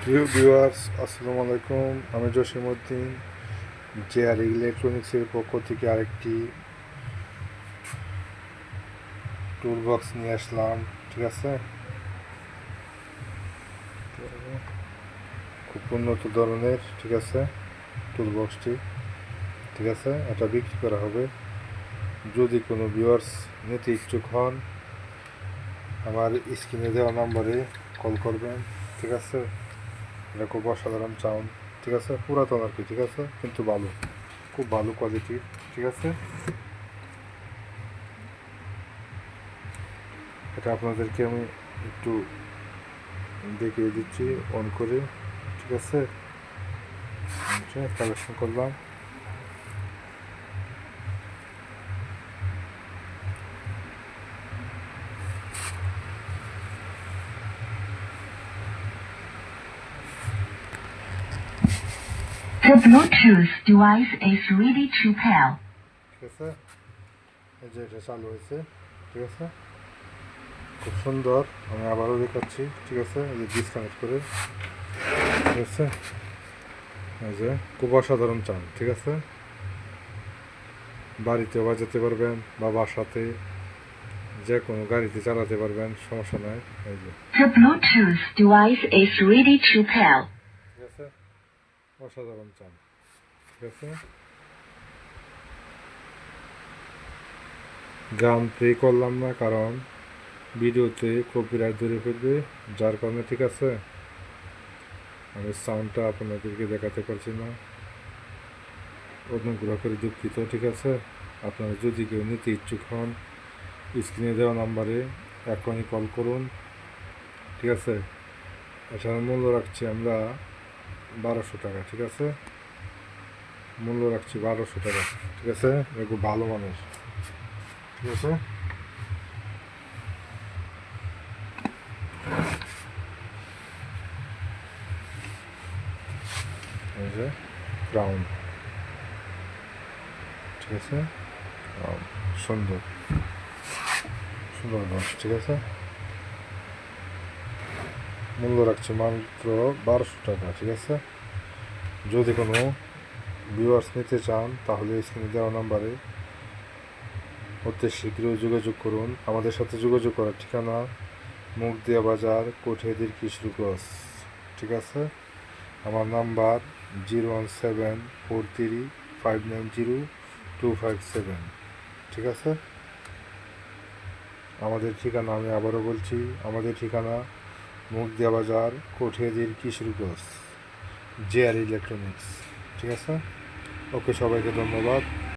প্রিয় ভিউয়ার্স, আসসালামু আলাইকুম। আমি জসিমউদ্দিন জে আর ইলেকট্রনিক্সের পক্ষ থেকে আরেকটি টুল বক্স নিয়ে আসলাম, ঠিক আছে? খুব উন্নত ধরনের, ঠিক আছে টুল বক্সটি ঠিক আছে? এটা বিক্রি করা হবে। যদি কোনো ভিউয়ার্স নিতে ইচ্ছুক হন, আমার স্ক্রিনে দেওয়া নম্বরে কল করবেন। ঠিক আছে? এটা খুব অসাধারণ চাউন ঠিক আছে? পুরাতন আর কি, ঠিক আছে? কিন্তু ভালো, খুব ভালো কোয়ালিটির ঠিক আছে? এটা আপনাদেরকে আমি একটু দেখিয়ে দিচ্ছি অন করে, ঠিক আছে? কালেকশন করলাম। The Bluetooth device is ready to pair. ঠিক আছে এই যে এটা চালু হয়েছে ঠিক আছে খুব সুন্দর আমি আবারও দেখাচ্ছি ঠিক আছে এই যে ডিসকানেক্ট করে ঠিক আছে এই যে খুব অসাধারণ চান ঠিক আছে বাড়িতে বাজাতে পারবেন বা বাসাতে যে কোনো গাড়িতে চালাতে পারবেন সমস্যা নাই এই যে The Bluetooth device is ready to pair. অসাধারণ চান। ঠিক আছে? গান প্লে করলাম না কারণ ভিডিওতে কপিরাইট ধরে ফেলবে, যার কারণে ঠিক আছে? আমি সাউন্ডটা আপনাদেরকে দেখাতে পারছি না। অনুগ্রহ করে দুঃখিত, ঠিক আছে? আপনারা যদি কেউ নিতে ইচ্ছুক হন স্ক্রিনে দেওয়া নাম্বারে এখনই কল করুন, ঠিক আছে? এছাড়া মূল্য রাখছি আমরা বারোশো টাকা, ঠিক আছে? মূল্য রাখছি বারোশো টাকা, ঠিক আছে? খুব ভালো মানুষ, ঠিক আছে? ক্রাউন ঠিক আছে? সুন্দর সুন্দর ঠিক আছে? মূল্য রাখছে মাত্র বারোশো টাকা, ঠিক আছে? যদি কোনো ভিউয়ার্স নিতে চান, তাহলে স্ক্রিনে দেওয়া নাম্বারে অতি শীঘ্রই যোগাযোগ করুন। আমাদের সাথে যোগাযোগ করার ঠিকানা মুগদিয়া বাজার, কোঠেদির কিশোরগঞ্জ ঠিক আছে? আমার number zero one seven four three five nine zero two five seven ঠিক আছে? আমাদের ঠিকানা আমি আবারও বলছি, আমাদের ঠিকানা মুগদিয়া বাজার কোঠিয়াদির কিশোরগঞ্জ জে আর ইলেকট্রনিক্স। ঠিক আছে? ওকে সবাইকে ধন্যবাদ।